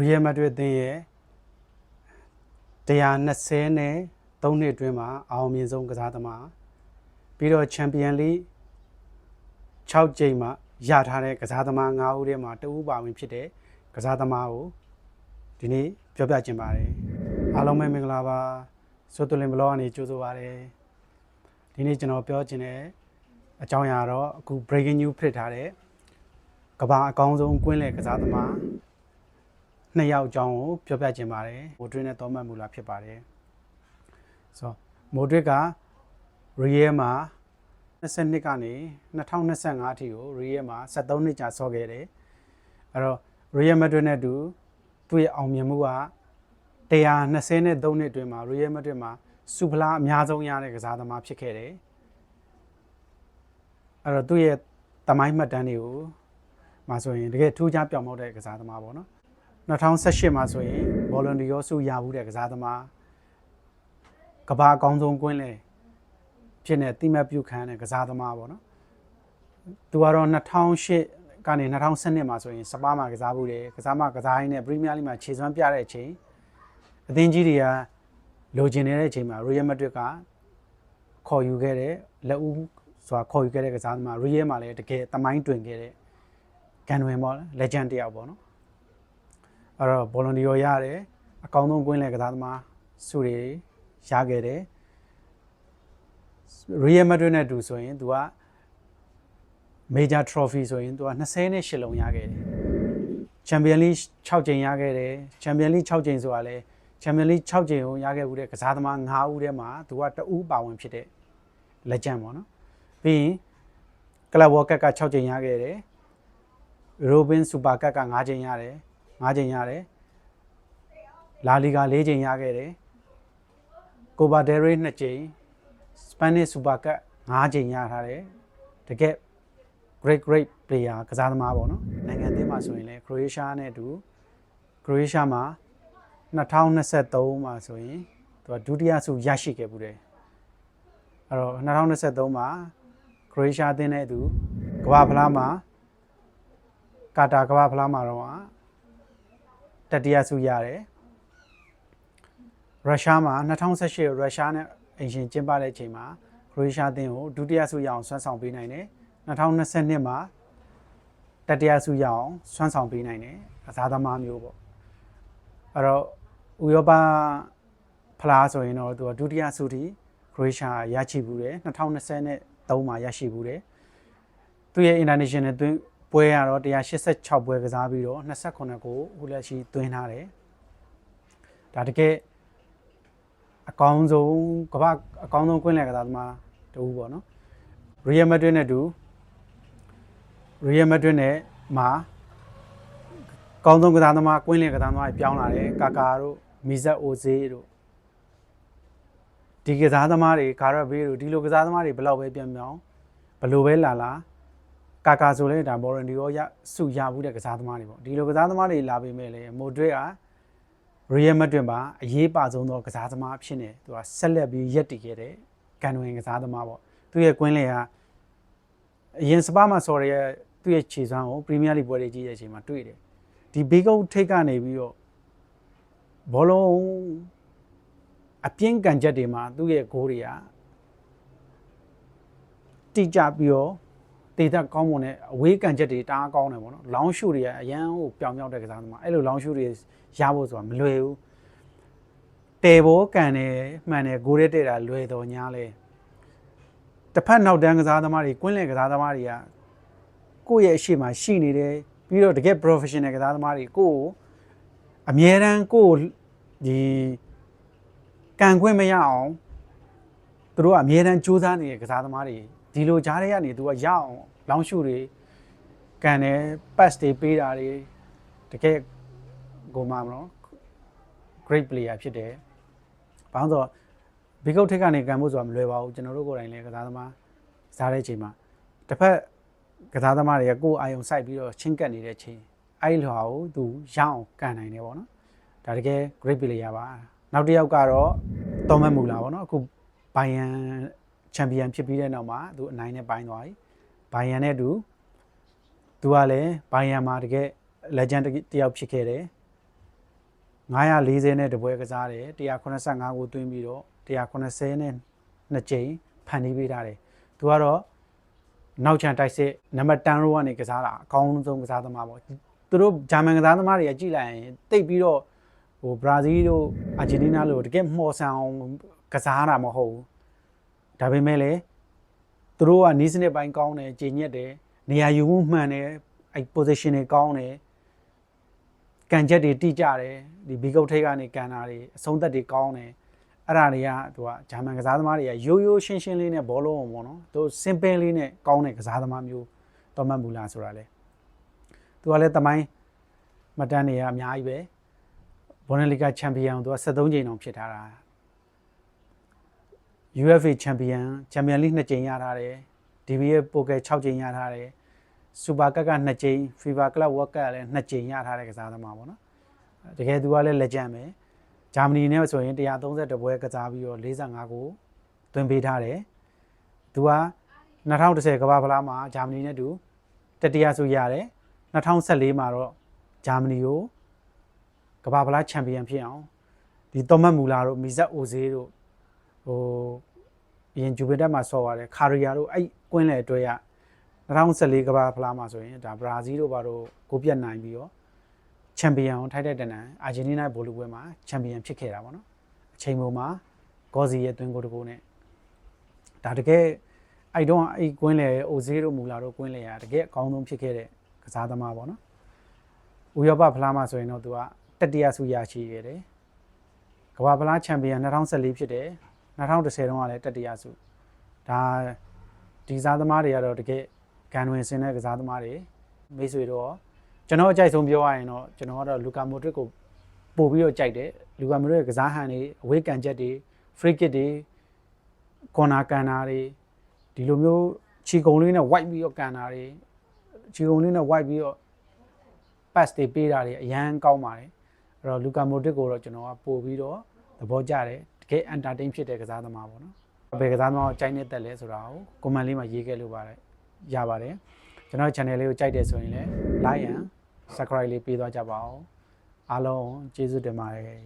Real Madrid အသင်းရဲ့120နဲ့3နှစ်အတွင်းမှာအအောင်မြင်ဆုံးကစားသမားပြီးတော့ Champion League 6ကြိမ်မှာရထားတဲ့ကစားသမား9ဦးထဲမှာတဦးပါဝင်ဖြစ်တဲ့ကစားသမားကိုဒီနေ့ပြောပြချင်ပါတယ်အားလုံးပဲမင်္ဂလာပါဆိုတူလင်ဘလော့ကနေကြိုဆိုပါရစေဒီနေ့ကျွန်တော်ပြောချင်တဲ့အကြောင်းအရာတော့အခု breaking news ဖြစ်ထားတဲ့ကဘာအကောင်းဆုံးကွင်းလယ်ကစားသမား နှစ်ယောက်အကြောင်းကိုပြောပြချင်ပါတယ်မိုဒရစ်နဲ့တော်မတ်မူလာဖြစ်ပါတယ်ဆိုမိုဒရစ်က Real မှာ22ကနေ2025အထိကို Real မှာ73နှစ်ကြာဆော့ခဲ့တယ်အဲ့တော့ Real Madrid နဲ့အတူသူ့ရဲ့အောင်မြင်မှုက123နှစ်အတွင်းမှာ Real Madrid မှာစူဖလားအများဆုံးရတဲ့ကစားသမားဖြစ်ခဲ့တယ်အဲ့တော့သူ့ရဲ့တမိုင်းမှတ်တမ်းတွေကိုမှာဆိုရင်တကယ်ထူးခြားပြောင်းမောက်တဲ့ကစားသမားပေါ့နော် 2018မှာဆိုရင်ဘောလုံးဒီရောဆုရဘူးတဲ့ကစားသမားကဘာအကောင်းဆုံးကွင်းလေဖြစ်နေတိမတ်ပြုခံတဲ့ကစားသမားပေါ့နော်သူကတော့2008ကနေ2012မှာဆိုရင်စပါးမှာကစားဘူးတယ်ကစားမကစားရင်းနဲ့ပရီးမီးယားလိမှာခြေစွမ်းပြတဲ့အချိန်အသင်းကြီးတွေကလိုချင်နေတဲ့အချိန်မှာ Real Madrid ကခေါ်ယူခဲ့တဲ့လက်ဦးဆိုတာခေါ်ယူခဲ့တဲ့ကစားသမား Real မှာလည်းတကယ်တမိုင်းတွင်ခဲ့တဲ့ကန်ဝင်ပေါ့ legend တယောက်ပေါ့နော် အဲ့တော့ဘောလုံးဒီရောရတယ်အကောင်းဆုံးကွင်းလဲကစားသမားစုတွေရခဲ့တယ် Real Madrid နဲ့တူဆိုရင် तू က major trophy ဆိုရင် तू က28လုံးရခဲ့တယ် Champion League 6ကြိမ်ရခဲ့တယ် Champion League 6ကြိမ်ဆိုတာလဲ Champion League 6ကြိမ်ကိုရခဲ့ဘူးတဲ့ကစားသမား9ဦးထဲမှာ तू ကတဦးပါဝင်ဖြစ်တဲ့ legend ပေါ့နော်ပြီးရင် Club World Cup က6ကြိမ်ရခဲ့တယ် Robin Super Cup က9ကြိမ်ရတယ် 9ကြိမ်ရတယ်လာလီဂါ4ကြိမ်ရခဲ့တယ်ကိုပါဒယ်ရီ2ကြိမ် Spanish Super Cup 5ကြိမ်ရထားတယ်တကယ် great great player ကစားသမားပေါ့နော်နိုင်ငံအသင်းမှာဆိုရင်လည်း Croatia နဲ့အတူ Croatia မှာ2023မှာဆိုရင်သူကဒုတိယဆုရရှိခဲ့ပူတယ်အဲ့တော့2023မှာ Croatia အသင်းနဲ့အတူကမ္ဘာဖလားမှာကာတာကမ္ဘာဖလားမှာတော့ တတိယဆုရတယ်ရုရှားမှာ2018ရုရှားနဲ့အင်ရှင်ကျင်းပတဲ့အချိန်မှာခရိုအေးရှားအသင်းကိုဒုတိယဆုရအောင်ဆွမ်းဆောင်ပေးနိုင်တယ်2022မှာတတိယဆုရအောင်ဆွမ်းဆောင်ပေးနိုင်တယ်ကစားသမားမျိုးပေါ့အဲ့တော့ဥရောပဖလားဆိုရင်တော့သူကဒုတိယဆုထိခရိုအေးရှားရရှိဘူးတယ်2023မှာရရှိဘူးတယ်သူရဲ့ international သွင်း ပွဲကတော့186ပွဲကစားပြီးတော့29ကိုအခုလက်ရှိသွင်းထားတယ်ဒါတကယ်အကောင်းဆုံးကမ္ဘာအကောင်းဆုံးကွင်းလယ်ကစားသမားတူပေါ့နော် Real Madrid နဲ့တူ Real Madrid နဲ့မှာအကောင်းဆုံးကစားသမားကွင်းလယ်ကစားသမားတွေပြောင်းလာတယ်ကာကာတို့မီဇက်အိုဇေးတို့ဒီကစားသမားတွေဂါရက်ဘေးတို့ဒီလိုကစားသမားတွေဘယ်လောက်ပဲပြန်ပြောင်းဘယ်လိုပဲလာလာ ကာကာဆိုလဲဒါဘော်ရင်ဒီရောရစုရဘူးတဲ့ကစားသမားတွေပေါ့ဒီလိုကစားသမားတွေလာပေမဲ့လေမိုဒရစ်က Real Madrid မှာအရေးပါဆုံးသောကစားသမားဖြစ်နေသူကဆက်လက်ပြီးရက်တည်ခဲ့တဲ့ကန်ဝင်ကစားသမားပေါ့သူရဲ့ကွင်းလေကအရင်စပါမှာဆော်ရဲသူ့ရဲ့ခြေစွမ်းကိုပရီးမီးယားလိပွဲတွေကြီးတဲ့အချိန်မှာတွေ့တယ်ဒီဘေးကုတ်ထိတ်ကနေပြီးတော့ဘောလုံးအပြင်းကန်ချက်တွေမှာသူ့ရဲ့ဂိုးတွေကတိကျပြီးတော့ တေသက်ကောင်းမွန်တဲ့အဝေးကန်ချက်တွေတအားကောင်းတယ်ပေါ့နော်လောင်းရှုတွေကအရန်ကိုပြောင်ပြောင်တဲ့ကစားသမားအဲ့လိုလောင်းရှုတွေရဖို့ဆိုတာမလွယ်ဘူးတဲဘောကန်တယ်မှန်တယ်ဂိုးရဲတဲ့တာလွယ်တော်ညာလဲတစ်ဖက်နောက်တန်းကစားသမားတွေကွင်းလယ်ကစားသမားတွေကကိုယ့်ရဲ့အရှိမရှိနေတယ်ပြီးတော့တကယ် professional ကစားသမားတွေကိုယ့်ကိုအမြဲတမ်းကိုယ့်ကိုဒီကန်ခွင့်မရအောင်သူတို့ကအမြဲတမ်းစူးစမ်းနေတဲ့ကစားသမားတွေဒီလိုကြားထဲကနေသူကရအောင် လောင်းရှုတွေကန်တယ် pass တွေပေးတာတွေတကယ်ကိုမမနော် great player ဖြစ်တယ်။ဘာလို့ဆိုတော့ဘီကုတ်ထက်ကနေကန်ဖို့ဆိုတာမလွယ်ပါဘူးကျွန်တော်တို့ကိုယ်တိုင်လည်းကစားသမားစားတဲ့အချိန်မှာတစ်ဖက်ကစားသမားတွေကကိုယ်အာယုံစိုက်ပြီးတော့ချင်းကပ်နေတဲ့ချိန်အဲ့လိုဟာကိုသူရအောင်ကန်နိုင်တယ်ပေါ့နော်။ဒါတကယ် great player ပါ။နောက်တစ်ယောက်ကတော့တော်မတ်မူလာပေါ့နော်အခုဘိုင်ယန်ချန်ပီယံဖြစ်ပြီးတဲ့နောက်မှာသူအနိုင်နဲ့ပိုင်းသွားပြီ။ ဘိုင်ယန်နဲ့တူသူကလည်းဘိုင်ယန်မှာတကယ် legend တယောက်ဖြစ်ခဲ့တယ်940နဲ့တပွဲကစားတယ်185ကိုသွင်းပြီးတော့190နဲ့နှစ်ကြိမ်ဖန်တီးပေးထားတယ်သူကတော့နောက်ချန်တိုက်စစ်နံပါတ်10ရိုးကနေကစားတာအကောင်းဆုံးကစားသမားပေါ့သူတို့ဂျာမန်ကစားသမားတွေကကြည့်လိုက်ရင်တိတ်ပြီးတော့ဟိုဘရာဇီးတို့အာဂျင်တီးနားလို့တကယ်မှော်ဆန်အောင်ကစားတာမဟုတ်ဘူးဒါပေမဲ့လည်း သူတို့ကနီးစနစ်ပိုင်းကောင်းတယ်ချိန်ညက်တယ်နေရာယူမှုမှန်တယ်အဲ့ position တွေကောင်းတယ်ကန်ချက်တွေတိကျတယ်ဒီဘီကုတ်ထိတ်ကနေကန်တာတွေအဆုံးသက်တွေကောင်းတယ်အဲ့ဒါတွေကသူကဂျာမန်ကစားသမားတွေကရိုးရိုးရှင်းရှင်းလေးနဲ့ဘောလုံးအောင်ပေါ့နော်သူ simple လေးနဲ့ကောင်းတဲ့ကစားသမားမျိုးတော်မတ်မူလာဆိုတာလေသူကလည်းတမိုင်းမတန်းတွေကအများကြီးပဲဘောနလီဂါချန်ပီယံသူက73ကြိမ်တောင်ဖြစ်ထားတာ UFA ချန်ပီယံချန်ပီယံလိ2ကြိမ်ရထားတယ် DBA ပိုကယ်6ကြိမ်ရထားတယ်စူပါကပ်က2ကြိမ် FIFA Club World Cup လည်း2ကြိမ်ရထားတဲ့ကစားသမားပေါ့နော်တကယ်သူကလည်းလက်ကျန်ပဲဂျာမနီနဲ့ဆိုရင်130ပွဲကစားပြီးတော့45ကိုသွင်းပေးထားတယ်သူက2010ကမ္ဘာဖလားမှာဂျာမနီနဲ့တူတတိယဆုရတယ်2014မှာတော့ဂျာမနီကိုကမ္ဘာဖလားချန်ပီယံဖြစ်အောင်ဒီတော်မတ်မူလာတို့မီဇက်အိုဇေးတို့ ဟိုအရင်ဂျူဗင်တက်မှာဆော့ရတယ်ခါရီယာတို့အဲ့ကွင်းလေအတွဲရ2014ကမ္ဘာဖလားမှာဆိုရင်ဒါဘရာဇီးတို့ဘာတို့ကိုပြတ်နိုင်ပြီးတော့ချန်ပီယံကိုထိုက်တဲ့တနန်အာဂျင်တီးနားဘောလုံးပွဲမှာချန်ပီယံဖြစ်ခဲ့တာပေါ့နော်အချိန်ပေါ်မှာဂေါ်စီရဲ့တွင်းကိုတကိုနဲ့ဒါတကယ်အဲ့တော့အဲ့ကွင်းလေအိုဇေးတို့မူလာတို့ကွင်းလေရတကယ်အကောင်းဆုံးဖြစ်ခဲ့တဲ့ကစားသမားပေါ့နော်ဥရောပဖလားမှာဆိုရင်တော့သူကတတိယဆုရရှိခဲ့တယ်ကမ္ဘာဖလားချန်ပီယံ2014ဖြစ်တယ် 2010တုန်းကလည်းတတိယဆုဒါဒီစားသမားတွေကတော့တကယ်ကန်ဝင်စင်တဲ့ကစားသမားတွေမိတ်ဆွေတော့ကျွန်တော်အကြိုက်ဆုံးပြောရရင်တော့ကျွန်တော်ကတော့လူကာမိုဒရစ်ကိုပို့ပြီးတော့ကြိုက်တယ်လူကာမိုဒရစ်ရဲ့ကစားဟန်တွေအဝေးကန်ချက်တွေ free kick တွေကွန်နာကန်တာတွေဒီလိုမျိုးခြီကုံလေးနဲ့ white ပြီးတော့ကန်တာတွေခြီကုံလေးနဲ့ white ပြီးတော့ pass တွေပေးတာတွေအရန်ကောင်းပါတယ်အဲ့တော့လူကာမိုဒရစ်ကိုတော့ကျွန်တော်ကပို့ပြီးတော့သဘောကျတယ်တ ကယ် entertain ဖြစ်တဲ့ကစားသမားပေါ့နော်ဘယ်ကစားသမားကိုကြိုက်နေတက်လဲဆိုတာကို comment လေးမှာရေးခဲ့လို့ပါတယ်ရပါတယ်ကျွန်တော် channel လေးကိုကြိုက်တယ်ဆိုရင်လည်း like and subscribe လေးပေးသွားကြပါဦးအားလုံးကျေးဇူးတင်ပါတယ်